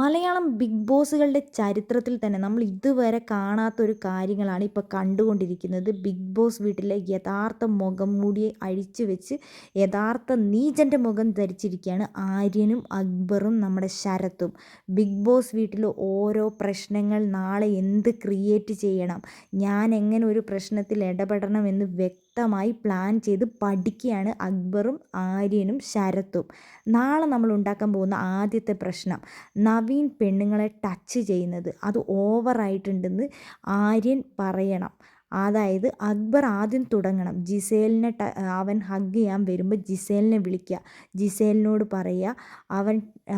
Malayalam big ബോസുകളുടെ ചരിത്രത്തിൽ തന്നെ നമ്മൾ ഇതുവരെ കാണാത്തൊരു കാര്യങ്ങളാണ് ഇപ്പോൾ കണ്ടുകൊണ്ടിരിക്കുന്നത്. ബിഗ് ബോസ് വീട്ടിലെ യഥാർത്ഥ മുഖം മൂടിയെ അഴിച്ചു വെച്ച് യഥാർത്ഥ നീചന്റെ മുഖം ധരിച്ചിരിക്കുകയാണ് ആര്യനും അക്ബറും നമ്മുടെ ശരത്തും. ബിഗ് ബോസ് വീട്ടിലെ ഓരോ പ്രശ്നങ്ങൾ നാളെ എന്ത് ക്രിയേറ്റ് ചെയ്യണം? ഞാൻ എങ്ങനെ ഒരു പ്രശ്നത്തിൽ ഇടപെടണം എന്ന് വ്യക്തമായി പ്ലാൻ ചെയ്ത് പഠിക്കുകയാണ് അക്ബറും ആര്യനും ശരത്തും. നാളെ നമ്മൾ ഉണ്ടാക്കാൻ പോകുന്ന ആദ്യത്തെ പ്രശ്നം നവീൻ പെണ്ണുങ്ങളെ ടച്ച് ചെയ്യുന്നത്. അത് ഓവറായിട്ടുണ്ടെന്ന് ആര്യൻ പറയണം. അതായത് അക്ബർ ആദ്യം തുടങ്ങണം. ജിസേലിനെ അവൻ ഹഗ് ചെയ്യാൻ വരുമ്പോൾ ജിസേലിനെ വിളിക്കുക ജിസേലിനോട് പറയുക അവൻ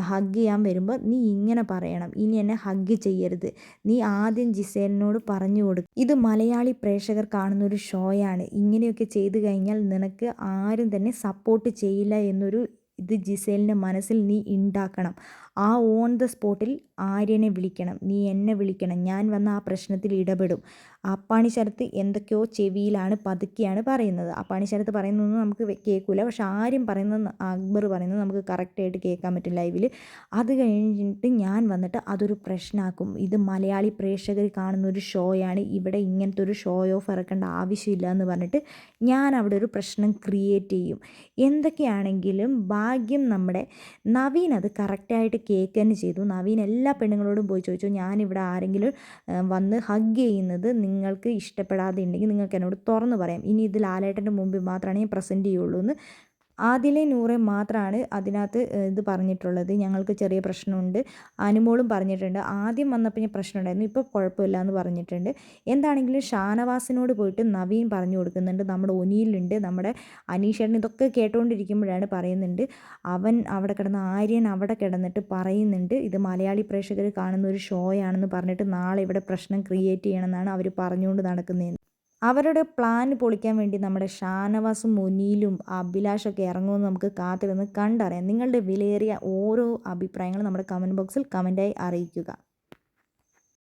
ഹഗ് ചെയ്യാൻ വരുമ്പോൾ നീ ഇങ്ങനെ പറയണം. ഇനി എന്നെ ഹഗ് ചെയ്യരുത്. നീ ആദ്യം ജിസേലിനോട് പറഞ്ഞു കൊടുക്കും. ഇത് മലയാളി പ്രേക്ഷകർ കാണുന്ന ഒരു ഷോയാണ് ഇങ്ങനെയൊക്കെ ചെയ്തു കഴിഞ്ഞാൽ നിനക്ക് ആരും തന്നെ സപ്പോർട്ട് ചെയ്യില്ല എന്നൊരു ഇത് ജിസേലിന്റെ മനസ്സിൽ നീ ഉണ്ടാക്കണം ആ ഓൺ ദ സ്പോട്ടിൽ ആര്യനെ വിളിക്കണം. നീ എന്നെ വിളിക്കണം. ഞാൻ വന്ന ആ പ്രശ്നത്തിൽ ഇടപെടും. അപ്പാണി ശരത്ത് എന്തൊക്കെയോ ചെവിയിലാണ് പതുക്കെയാണ് പറയുന്നത്. അപ്പാണി ശരത്ത് പറയുന്നതൊന്നും നമുക്ക് കേൾക്കില്ല പക്ഷെ ആര്യം പറയുന്നത് അക്ബർ പറയുന്നത് നമുക്ക് കറക്റ്റായിട്ട് കേൾക്കാൻ പറ്റും ലൈവിൽ അത് കഴിഞ്ഞിട്ട് ഞാൻ വന്നിട്ട് അതൊരു പ്രശ്നമാക്കും ഇത് മലയാളി പ്രേക്ഷകർ കാണുന്ന ഒരു ഷോയാണ് ഇവിടെ ഇങ്ങനത്തെ ഒരു ഷോ ഓഫ് ഇറക്കേണ്ട ആവശ്യമില്ല എന്ന് പറഞ്ഞിട്ട് ഞാൻ അവിടെ ഒരു പ്രശ്നം ക്രിയേറ്റ് ചെയ്യും. എന്തൊക്കെയാണെങ്കിലും ഭാഗ്യം നമ്മുടെ നവീൻ അത് കറക്റ്റായിട്ട് കേക്ക് തന്നെ ചെയ്തു. നവീൻ എല്ലാ പെണ്ണുങ്ങളോടും പോയി ചോദിച്ചു ഞാനിവിടെ ആരെങ്കിലും വന്ന് ഹഗ് ചെയ്യുന്നത് നിങ്ങൾക്ക് ഇഷ്ടപ്പെടാതെ ഉണ്ടെങ്കിൽ നിങ്ങൾക്ക് എന്നോട് തുറന്ന് പറയാം. ഇനി ഇത് ലാലേട്ടന്റെ മുമ്പിൽ മാത്രമാണ് ഞാൻ പ്രസന്റ് ചെയ്യുള്ളൂ എന്ന് ആദിലെ നൂറെ മാത്രമാണ് അതിനകത്ത് ഇത് പറഞ്ഞിട്ടുള്ളത്. ഞങ്ങൾക്ക് ചെറിയ പ്രശ്നമുണ്ട്. അനുമോളും പറഞ്ഞിട്ടുണ്ട്. ആദ്യം വന്നപ്പോൾ ഞാൻ പ്രശ്നമുണ്ടായിരുന്നു. ഇപ്പോൾ കുഴപ്പമില്ല എന്ന് പറഞ്ഞിട്ടുണ്ട്. എന്താണെങ്കിലും ഷാനവാസിനോട് പോയിട്ട് നവീൻ പറഞ്ഞു കൊടുക്കുന്നുണ്ട്. നമ്മുടെ ഒനിയിലുണ്ട്. നമ്മുടെ അനീഷേട്ടൻ ഇതൊക്കെ കേട്ടുകൊണ്ടിരിക്കുമ്പോഴാണ് പറയുന്നുണ്ട്. അവൻ അവിടെ കിടന്ന് ആര്യൻ അവിടെ കിടന്നിട്ട് പറയുന്നുണ്ട്. ഇത് മലയാളി പ്രേക്ഷകർ കാണുന്ന ഒരു ഷോയാണെന്ന് പറഞ്ഞിട്ട് നാളെ ഇവിടെ പ്രശ്നം ക്രിയേറ്റ് ചെയ്യണമെന്നാണ് അവർ പറഞ്ഞുകൊണ്ട് നടക്കുന്നത് അവരുടെ പ്ലാൻ പൊളിക്കാൻ വേണ്ടി നമ്മുടെ ഷാനവാസും മുനീലും അഭിലാഷൊക്കെ ഇറങ്ങുമെന്ന് നമുക്ക് കാത്തിരുന്ന് കണ്ടറിയാം. നിങ്ങളുടെ വിലയേറിയ ഓരോ അഭിപ്രായങ്ങളും നമ്മുടെ കമന്റ് ബോക്സിൽ കമന്റായി അറിയിക്കുക.